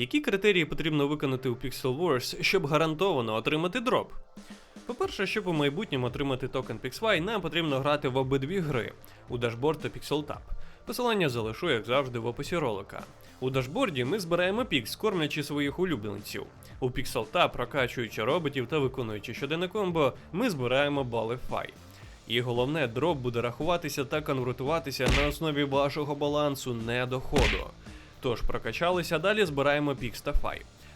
Які критерії потрібно виконати у Pixel Wars, щоб гарантовано отримати дроп? По-перше, щоб у майбутньому отримати токен PixY, нам потрібно грати в обидві гри у дашборд та PixelTab. Посилання залишу, як завжди, в описі ролика. У дашборді ми збираємо пікс, кормлячи своїх улюбленців. У PixelTab, прокачуючи роботів та виконуючи щоденне комбо, ми збираємо бали Фай. І головне, дроп буде рахуватися та конвертуватися на основі вашого балансу, не доходу. Тож прокачалися, далі збираємо пікс.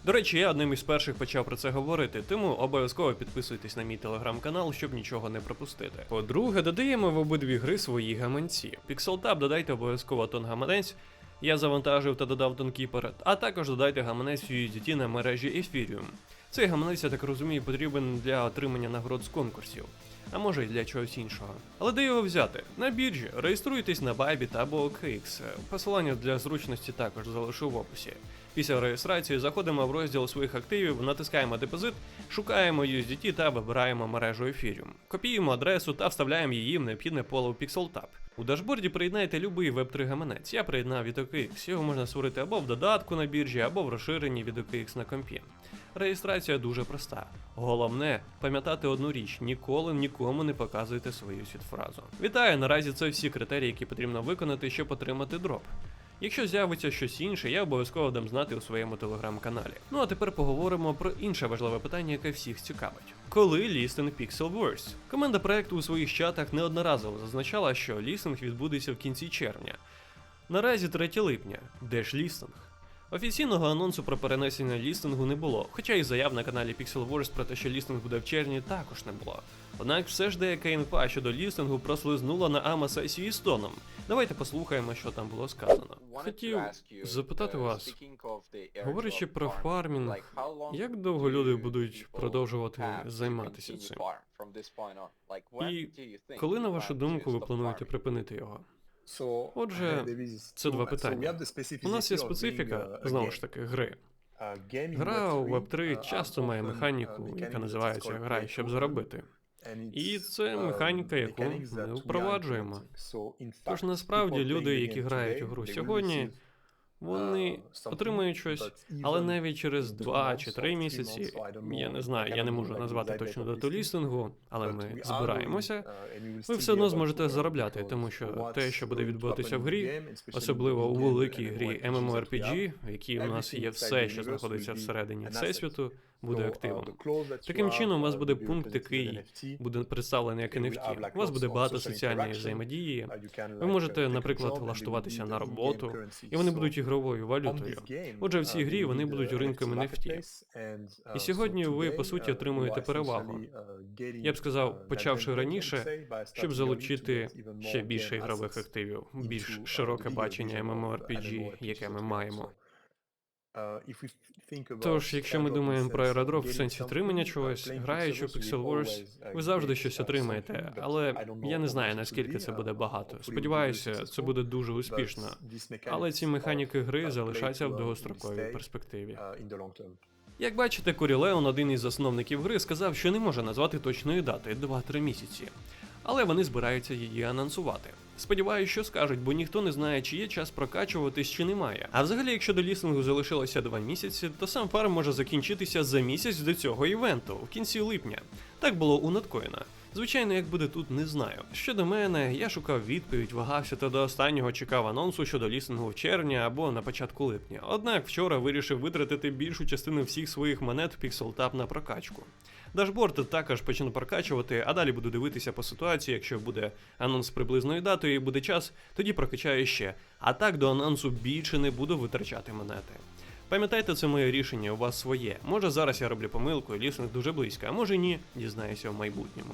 До речі, я одним із перших почав про це говорити, тому обов'язково підписуйтесь на мій телеграм-канал, щоб нічого не пропустити. По-друге, додаємо в обидві гри свої гаманці. Пікселтап додайте обов'язково тон гаманець. Я завантажив та додав тонкіпер, а також додайте гаманець USDT на мережі Ethereum. Цей гаманець, я так розумію, потрібен для отримання нагород з конкурсів, а може й для чогось іншого. Але де його взяти? На біржі. Реєструйтесь на Bybit або OKX. Посилання для зручності також залишу в описі. Після реєстрації заходимо в розділ своїх активів, натискаємо депозит, шукаємо USDT та вибираємо мережу Ethereum. Копіюємо адресу та вставляємо її в необхідне поле у PixelTab. У дашборді приєднайте любий веб 3 гаманець. Я приєднав від. Його можна створити або в додатку на біржі, або в розширенні від на компі. Реєстрація дуже проста. Головне пам'ятати одну річ: ніколи нікому не показуйте свою світфразу. Вітаю! Наразі це всі критерії, які потрібно виконати, щоб отримати дроп. Якщо з'явиться щось інше, я обов'язково дам знати у своєму телеграм-каналі. Ну а тепер поговоримо про інше важливе питання, яке всіх цікавить. Коли лістинг Pixel Wars? Команда проекту у своїх чатах неодноразово зазначала, що лістинг відбудеться в кінці червня. Наразі 3 липня. Де ж лістинг? Офіційного анонсу про перенесення лістингу не було, хоча і заяв на каналі Pixel Wars про те, що лістинг буде в червні, також не було. Однак все ж деяка інфа щодо лістингу прослизнула на АМА сесії з тоном. Давайте послухаємо, що там було сказано. Хотів запитати вас, говорячи про фармінг, як довго люди будуть продовжувати займатися цим? І коли, на вашу думку, ви плануєте припинити його? Отже, це два питання. У нас є специфіка, знову ж таки, гри. Гра у Web3 часто має механіку, яка називається гра, щоб заробити. І це механіка, яку ми впроваджуємо. Тож насправді люди, які грають у гру сьогодні, вони отримують щось, але навіть через 2 чи 3 місяці, я не знаю, я не можу назвати точно дату лістингу, але ми збираємося. Ви все одно зможете заробляти, тому що те, що буде відбуватися в грі, особливо у великій грі MMORPG, в якій у нас є все, що знаходиться всередині всесвіту, буде активом. Таким чином, у вас буде пункт, який буде представлений як NFT. У вас буде багато соціальної взаємодії. Ви можете, наприклад, влаштуватися на роботу, і вони будуть ігровою валютою. Отже, в цій грі вони будуть ринком NFT. І сьогодні ви, по суті, отримуєте перевагу. Я б сказав, почавши раніше, щоб залучити ще більше ігрових активів, більш широке бачення MMORPG, яке ми маємо. Тож, якщо ми думаємо про аеродроп в сенсі отримання чогось, граючи в Pixel Wars, ви завжди щось отримаєте, але я не знаю наскільки це буде багато. Сподіваюся, це буде дуже успішно. Але ці механіки гри залишаться в довгостроковій перспективі. Як бачите, Корі Леон, один із засновників гри, сказав, що не може назвати точної дати 2-3 місяці. Але вони збираються її анонсувати. Сподіваюсь, що скажуть, бо ніхто не знає, чи є час прокачуватись, чи немає. А взагалі, якщо до лістингу залишилося 2 місяці, то сам фарм може закінчитися за місяць до цього івенту, в кінці липня. Так було у Наткоїна. Звичайно, як буде тут, не знаю. Щодо мене, я шукав відповідь, вагався та до останнього чекав анонсу щодо лістингу в червні або на початку липня. Однак вчора вирішив витратити більшу частину всіх своїх монет в PixelTab на прокачку. Дашборд також почну прокачувати, а далі буду дивитися по ситуації. Якщо буде анонс приблизної дати і буде час, тоді прокачаю ще. А так до анонсу більше не буду витрачати монети. Пам'ятайте, це моє рішення, у вас своє. Може зараз я роблю помилку, і лісинг дуже близько, а може ні, дізнаюся в майбутньому.